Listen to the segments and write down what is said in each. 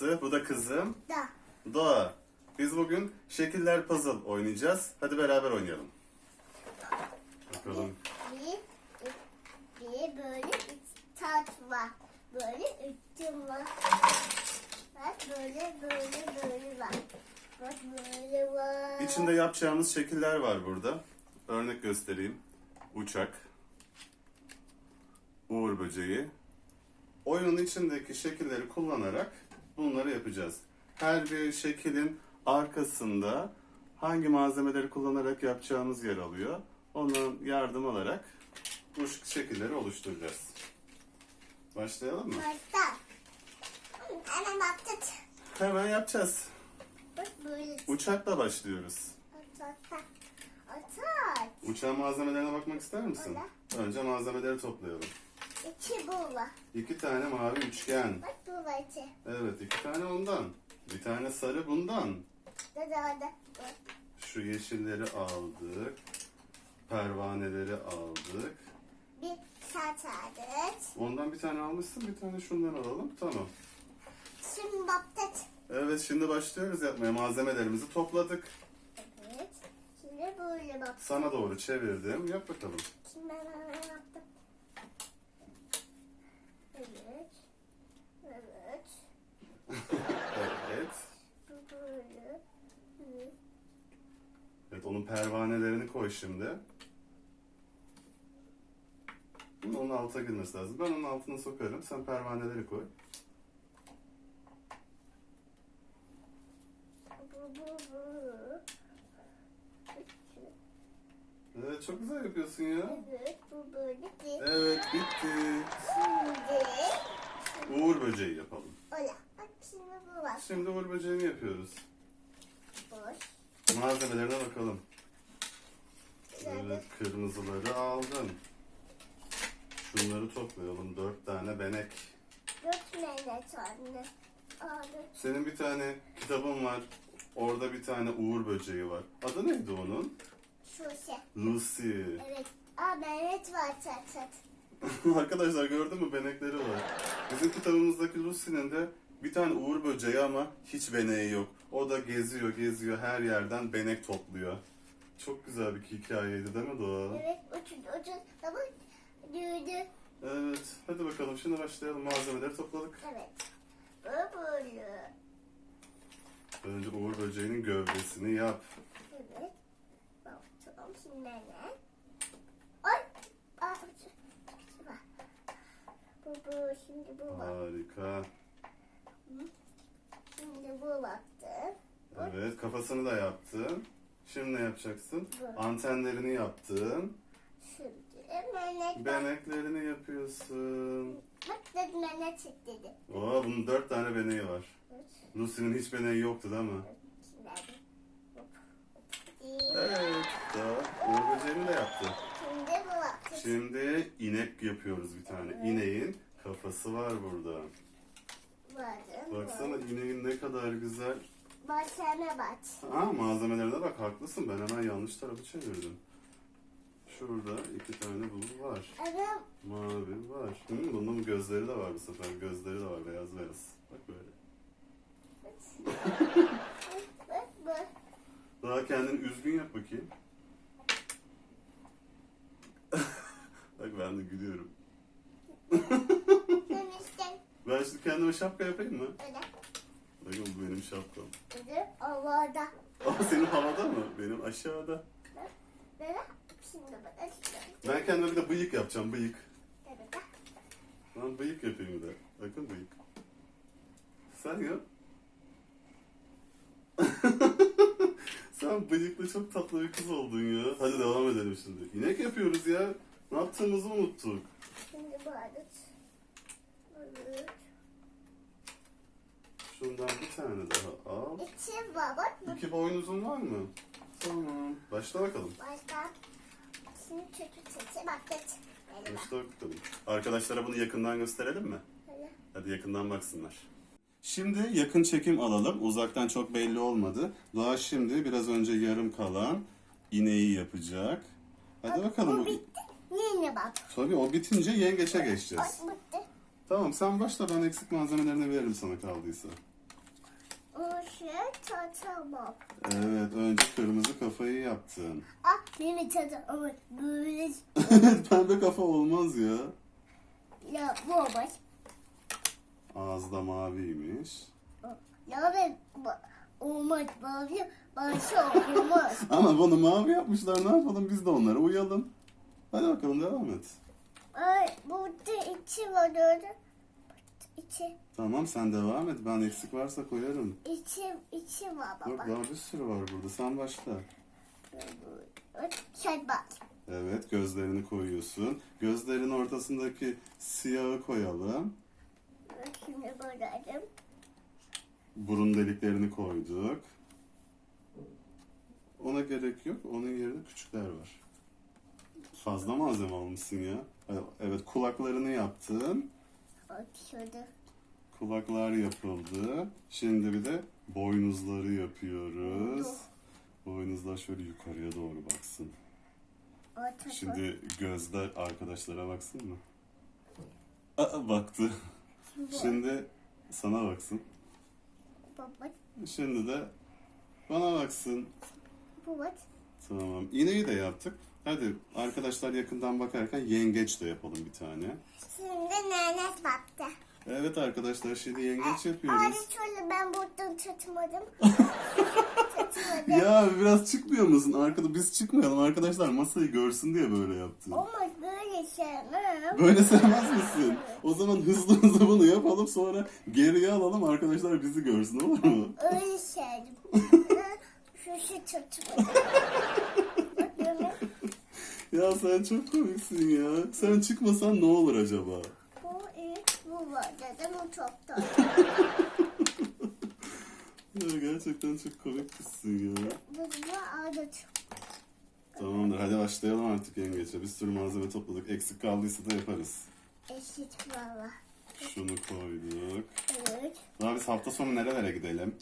Babası, bu da kızım. Da. Doğa. Biz bugün şekiller puzzle oynayacağız. Hadi beraber oynayalım. Bakalım. Bir, bir böyle üç tat var. Böyle üçüm var. Bak böyle böyle böyle var. Bak böyle var. İçinde yapacağımız şekiller var burada. Örnek göstereyim. Uçak. Uğur böceği. Oyunun içindeki şekilleri kullanarak bunları yapacağız. Her bir şekilin arkasında hangi malzemeleri kullanarak yapacağımız yer alıyor. Ondan yardım alarak bu şekilleri oluşturacağız. Başlayalım mı? Baktı. Hemen yapacağız. Bak böyle. Uçakla başlıyoruz. Atak. Atak. Uçağın malzemelerine bakmak ister misin? Önce malzemeleri toplayalım. İki bu var. İki tane mavi üçgen. Bak bu var iki. Evet iki tane ondan. Bir tane sarı bundan. Da da da. Bak. Şu yeşilleri aldık. Pervaneleri aldık. Bir saat adet. Ondan bir tane almışsın bir tane şundan alalım. Tamam. Şimdi baktı. Evet şimdi başlıyoruz yapmaya. Malzemelerimizi topladık. Evet. Şimdi böyle bak. Sana doğru çevirdim. Yap bakalım. Şimdi ben hemen yaptım. Evet. Evet. Evet. Bu böyle. Hı. Evet onun pervanelerini koy şimdi. Bunun onun altına girmesi lazım. Ben onun altına sokarım. Sen pervaneleri koy. Evet çok güzel yapıyorsun ya. Evet bu böyle bir. Evet bitti. Şimdi Uğur böceği yapalım. Ola. Bak şimdi bu var. Şimdi uğur böceğini yapıyoruz. Boş. Malzemelerine bakalım. Evet kırmızıları aldım. Şunları toplayalım. Dört tane benek. Dört meyve tane. Aldım. Senin bir tane kitabın var. Orada bir tane uğur böceği var. Adı neydi onun? Şey. Lucy. Evet. Aa meyve var çat çat. Arkadaşlar gördün mü benekleri var. Bizim kitabımızdaki Lucy'nin de bir tane uğur böceği ama hiç beneği yok. O da geziyor geziyor her yerden benek topluyor. Çok güzel bir hikayeydi değil mi Doğa? Evet uçun uçun. Tamam. Düğdü. Evet. Hadi bakalım şimdi başlayalım. Malzemeleri topladık. Evet. Böyle. Önce uğur böceğinin gövdesini yap. Evet. Tamam şimdi ne? Ay. Aa. Bu bu şimdi bu var. Harika. Şimdi bu baktı. Evet kafasını da yaptın. Şimdi ne yapacaksın? Bu. Antenlerini yaptın. Şimdi menet. Beneklerini yapıyorsun. Bak dedi menet çık dedi. Oo bunun dört tane beneği var. Evet. Lucy'nin hiç beneği yoktu değil mi? Evet. Daha uğur böceğini de yaptı. Şimdi bu baktı. Şimdi inek yapıyoruz bir tane. İneğin kafası var burada. Vardı. Baksana ineğin ne kadar güzel. Başlarına bak. Aa malzemelerine bak haklısın ben hemen yanlış tarafı çevirdim. Şurada iki tane bu var. Evet. Mavi var. Hı, bunun gözleri de var bu sefer. Gözleri de var beyaz beyaz. Bak böyle. Bak bak. Daha kendini üzgün yap bakayım. Bak ben de gülüyorum. Ben şimdi kendime şapka yapayım mı? Öyle. Bakın bu benim şapkam. Öyle. Havada. Ama senin havada mı? Benim aşağıda. Böyle. Şimdi böyle. Ben kendime bir de bıyık yapacağım bıyık. Böyle. Ben bıyık yapayım bir de. Bakın bıyık. Sen yap. Sen bıyıklı çok tatlı bir kız oldun ya. Hadi devam edelim şimdi. İnek yapıyoruz ya. Ne yaptığımızı unuttuk. Şimdi bu adet. Böyle. Şundan bir tane daha al. İçi var. Bak. İki boynuzun var mı? Tamam. Başla bakalım. Başka. Şimdi çocuk sesi bak geç. Başla bakalım. Arkadaşlara bunu yakından gösterelim mi? Böyle. Hadi yakından baksınlar. Şimdi yakın çekim alalım. Uzaktan çok belli olmadı. Doğa şimdi biraz önce yarım kalan ineği yapacak. Hadi bakalım. Bu bitti. Yine bak. Tabii o bitince yengeçe geçeceğiz. Bak bitti. Tamam sen başla ben eksik malzemelerini veririm sana kaldıysa. Şey tatamam. Evet önce kırmızı kafayı yaptın. Ah benim tadı ama böyle Pembe kafa olmaz ya. ya bu olmaz. Ağzı da maviymiş. Ya ben ba- olmaz mavi başa olmaz. Ama bunu mavi yapmışlar ne yapalım biz de onlara uyalım. Hadi bakalım devam et. Ay burada içi var orada. İçi, Tamam sen devam et ben eksik varsa koyarım. içi, içi var baba. daha bir sürü var burada sen başla. Şey bak. Evet gözlerini koyuyorsun. Gözlerin ortasındaki siyahı koyalım. Şimdi koyarım. Burun deliklerini koyduk. Ona gerek yok. Onun yerine küçükler var. Fazla malzeme almışsın ya. Evet kulaklarını yaptın. Şurada. Kulaklar yapıldı. Şimdi bir de boynuzları yapıyoruz. Boynuzlar şöyle yukarıya doğru baksın. O tarafa. Şimdi gözler arkadaşlara baksın mı? Aa, baktı. Şimdi sana baksın. Baba. Şimdi de bana baksın. Var. Tamam. İğneyi de yaptık. Hadi arkadaşlar yakından bakarken yengeç de yapalım bir tane. Şimdi nenes baktı. Evet arkadaşlar şimdi yengeç Abi yapıyoruz. şöyle ben buradan çatmadım. çatmadım. Ya biraz çıkmıyor musun? Arkada biz çıkmayalım arkadaşlar masayı görsün diye böyle yaptım. Olmaz böyle sevmem. Böyle sevmez misin? O zaman hızlı hızlı bunu yapalım sonra geriye alalım arkadaşlar bizi görsün olur mu? Öyle sevdim. Şey çatmadım. Ya sen çok komiksin ya. Sen çıkmasan ne olur acaba? bu üç, bu var dedim o çok da. Ya gerçekten çok komiksin ya. Bu da adet. Tamamdır hadi başlayalım artık yengeçe. Bir sürü malzeme topladık. Eksik kaldıysa da yaparız. Eşit valla. Şunu koyduk. Evet. Daha biz hafta sonu nerelere gidelim?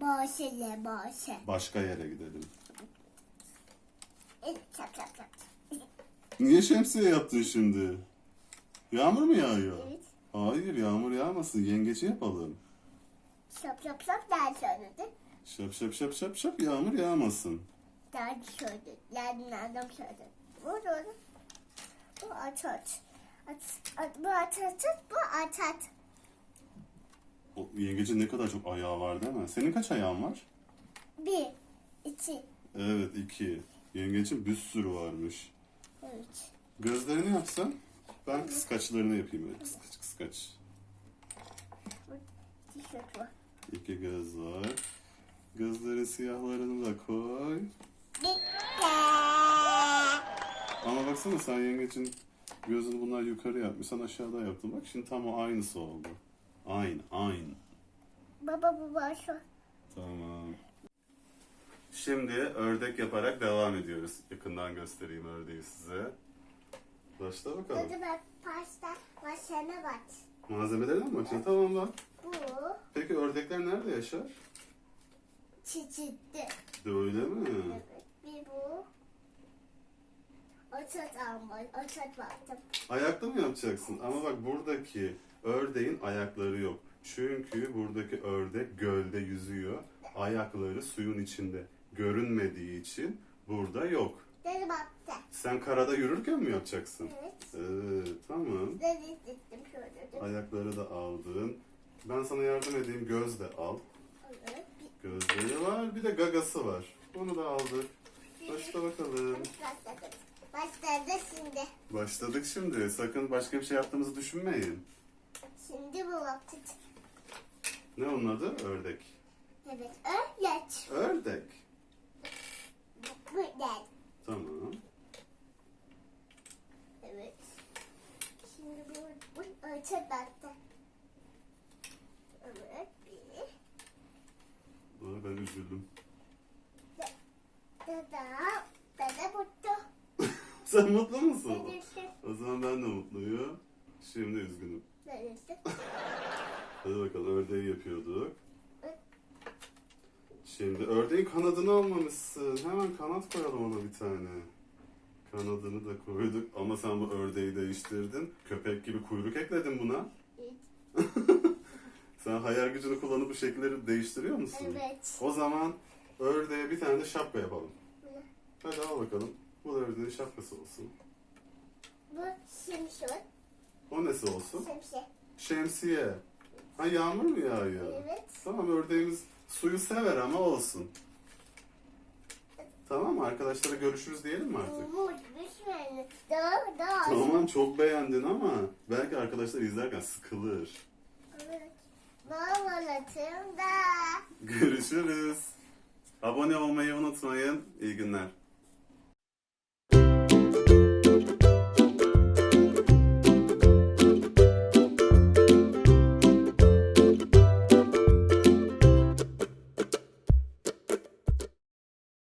Ba bahçeye bahçe. Başka yere gidelim. Çap çap çap. Niye şemsiye yaptın şimdi? Yağmur mu yağıyor? Evet. Hayır yağmur yağmasın. Yengeçi yapalım. Şap şap şap der söyledi. Şap şap şap şap şap yağmur yağmasın. Der söyledi. Yani nereden söyledi. Bu doğru. Bu aç aç. Aç, aç, bu aç aç aç, bu aç aç. O yengecin ne kadar çok ayağı var değil mi? Senin kaç ayağın var? Bir, iki, Evet iki. Yengecin bir sürü varmış. üç. Gözlerini yapsan ben kıskaçlarını yapayım öyle. Kıskaç kıskaç. Tişört var. İki göz var. Gözlerin siyahlarını da koy. Bitti. Ama baksana sen yengecin gözünü bunlar yukarı yapmış. Sen aşağıda yaptın. Bak şimdi tam o aynısı oldu. Aynı, aynı. Baba var şu. Tamam. Şimdi ördek yaparak devam ediyoruz. Yakından göstereyim ördeği size. Başla bakalım. Hadi bak pasta başına bak. Malzemelerine mi bakacaksın? Tamam bak. Bu Peki ördekler nerede yaşar? çiçekti. Öyle mi? Evet. Bir bu. Açat alma. Açat baktım. Ayakta mı yapacaksın? Ama bak buradaki ördeğin ayakları yok. Çünkü buradaki ördek gölde yüzüyor. Ayakları suyun içinde. Görünmediği için burada yok. Baktı. Sen karada yürürken mi yapacaksın? Evet. Evet, tamam. Şöyle. Ayakları da aldın. Ben sana yardım edeyim. Göz de al. Evet. Gözleri var. Bir de gagası var. Onu da aldık. Başla bakalım. Başladık. Başladı şimdi. Başladık şimdi. Sakın başka bir şey yaptığımızı düşünmeyin. Şimdi bu. Ne onun adı? Ördek. Evet. Ördek. Bu değil. Tamam. Evet. Şimdi bu, bu açat baktı. Evet. Bir. Aa, ben üzüldüm. Dada. Dada mutlu. Sen mutlu musun? Dedesi. O zaman ben de mutluyum. Şimdi üzgünüm. Dedesi. Hadi bakalım ördeği yapıyorduk. Şimdi ördeğin kanadını almamışsın. Hemen kanat koyalım ona bir tane. Kanadını da koyduk ama sen bu ördeği değiştirdin. Köpek gibi kuyruk ekledin buna. Evet. Sen hayal gücünü kullanıp bu şekilleri değiştiriyor musun? Evet. O zaman ördeğe bir tane de şapka yapalım. Hadi al bakalım. Bu da ördeğin şapkası olsun. Bu şimşek. O nesi olsun? Şimşek. Şemsiye. Ha yağmur mu yağıyor? Evet. Tamam ördeğimiz suyu sever ama olsun. Tamam mı? Arkadaşlara görüşürüz diyelim mi artık? Umut düşmedi. Daha daha. Tamam çok beğendin ama belki arkadaşlar izlerken sıkılır. Evet. Babanatım da. Görüşürüz. Abone olmayı unutmayın. İyi günler.